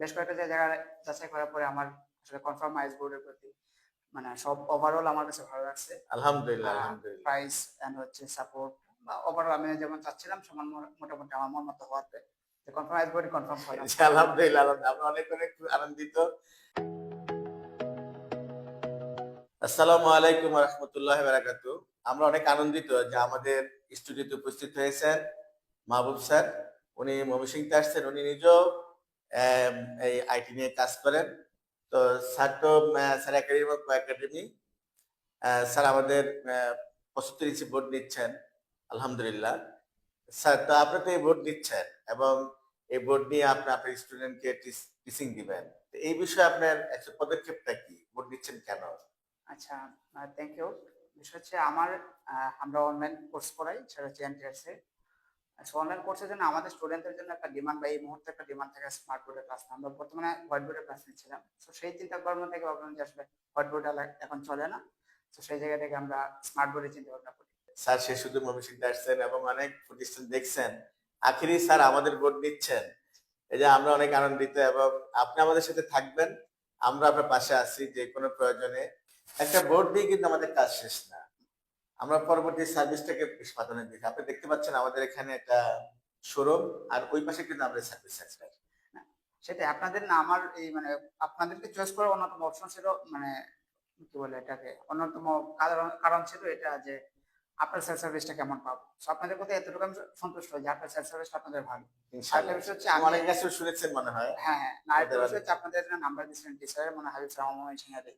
বেশ কয়েকটা জায়গায় যাচাই করার পরে আমার আসলে কনফার্ম আইস বোর্ডের প্রতি মানে সব ওভারঅল আমার কাছে ভালো লাগছে। আলহামদুলিল্লাহ আলহামদুলিল্লাহ। প্রাইস এন্ড হচ্ছে সাপোর্ট বা ওভারঅল আমি যেমন চাচ্ছিলাম সমান মোটামুটি আমার মন মতো হওয়াতে। কনফার্ম আইস বোর্ড কনফার্ম জি, আলহামদুলিল্লাহ। আমরা অনেক অনেক আনন্দিত। আসসালামু আলাইকুম রহমতুল্লাহ বারাকাতু আমরা অনেক আনন্দিত যে আমাদের স্টুডিওতে উপস্থিত হয়েছেন মাহবুব স্যার। উনি ময়মনসিংহতে আসছেন উনি নিজেও এই আইটি নিয়ে কাজ করেন। তো স্যার তো স্যার একাডেমি এবং একাডেমি স্যার আমাদের পঁচাত্তর বোর্ড নিচ্ছেন, আলহামদুলিল্লাহ। স্যার, তো আপনি তো এই বোর্ড নিচ্ছেন এবং এই বোর্ড নিয়ে আপনি, আপনার স্টুডেন্টকে টিচিং দিবেন। এই বিষয়ে আপনার একটা পদক্ষেপটা কি? বোর্ড নিচ্ছেন কেন? আচ্ছা থ্যাংক ইউ বিষয় হচ্ছে আমার আমরা অনলাইন কোর্স করাই সেটা হচ্ছে এনটিআরসি অনলাইন কোর্সের জন্য আমাদের স্টুডেন্টদের জন্য একটা ডিমান্ড বা এই মুহূর্তে একটা ডিমান্ড থাকে স্মার্ট বোর্ডের ক্লাস আমরা বর্তমানে হোয়াইট বোর্ডের ক্লাস নিচ্ছিলাম। তো সেই চিন্তা ভাবনা থেকে ভাবলাম যে আসলে হোয়াইট বোর্ড এখন চলে না। তো সেই জায়গা থেকে আমরা স্মার্ট বোর্ডের চিন্তা ভাবনা করি। স্যার সে শুধু ময়মনসিংহতে আসছেন এবং অনেক প্রতিষ্ঠান দেখছেন। আখিরি স্যার আমাদের বোর্ড নিচ্ছেন এই যে আমরা অনেক আনন্দিত এবং আপনি আমাদের সাথে থাকবেন। আমরা আপনার পাশে আছি যে কোনো প্রয়োজনে। একটা বোর্ড দিয়ে কিন্তু আমাদের কাজ শেষ না। আমরা পরবর্তী সার্ভিসটাকে প্রাধান্য দিই আপনি দেখতে পাচ্ছেন আমাদের এখানে একটা শোরুম, আর ওই পাশে কিন্তু আমাদের সার্ভিস আছে সেটাই আপনাদের না, আমার এই মানে আপনাদেরকে চয়েস করার অন্যতম অপশন ছিল মানে কি বলে এটাকে, অন্যতম কারণ ছিল এটা যে আপনার সেলফ সার্ভিসটা কেমন পাবো? So আপনাদের কথা এতটুকু আমি সন্তুষ্ট যে আপনার সেলফ সার্ভিসটা আপনাদের ভালো। আরেকটা বিষয় হচ্ছে আমি- অনেক কাছে শুনেছেন মনে হয়। হ্যাঁ হ্যাঁ। আরেকটা বিষয় হচ্ছে আপনাদের নাম্বার দিয়েছিলেন টিচার মানে হাবিব সালাম ইঞ্জিনিয়ারে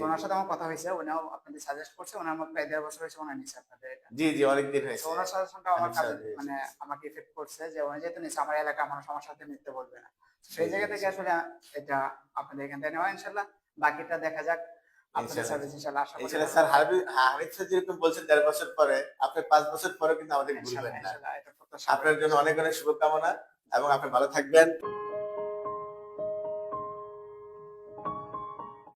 ওনার সাথে আমার কথা হয়েছে উনিও আপনাদের সাজেস্ট করছে ওনার মতো প্রায় দেড় বছর হয়েছে ওনার নিচে আপনাদের এটা। জি জি অনেকদিন হয়েছে। ওনার সাজেশনটা আমার মানে আমাকে ইফেক্ট করছে যে উনি যেহেতু নিচে আমার এলাকা সাথে বলবে না। সেই জি, জায়গা থেকে আসলে এটা আপনাদের এখান থেকে নেওয়া ইনশাল্লাহ। বাকিটা দেখা যাক স্যার হামিদ স্যার যেরকম বলছেন দেড় বছর পরে আপনি পাঁচ বছর পরে কিন্তু আমাদের ভুলবেন না। আপনার জন্য অনেক অনেক শুভকামনা এবং আপনি ভালো থাকবেন।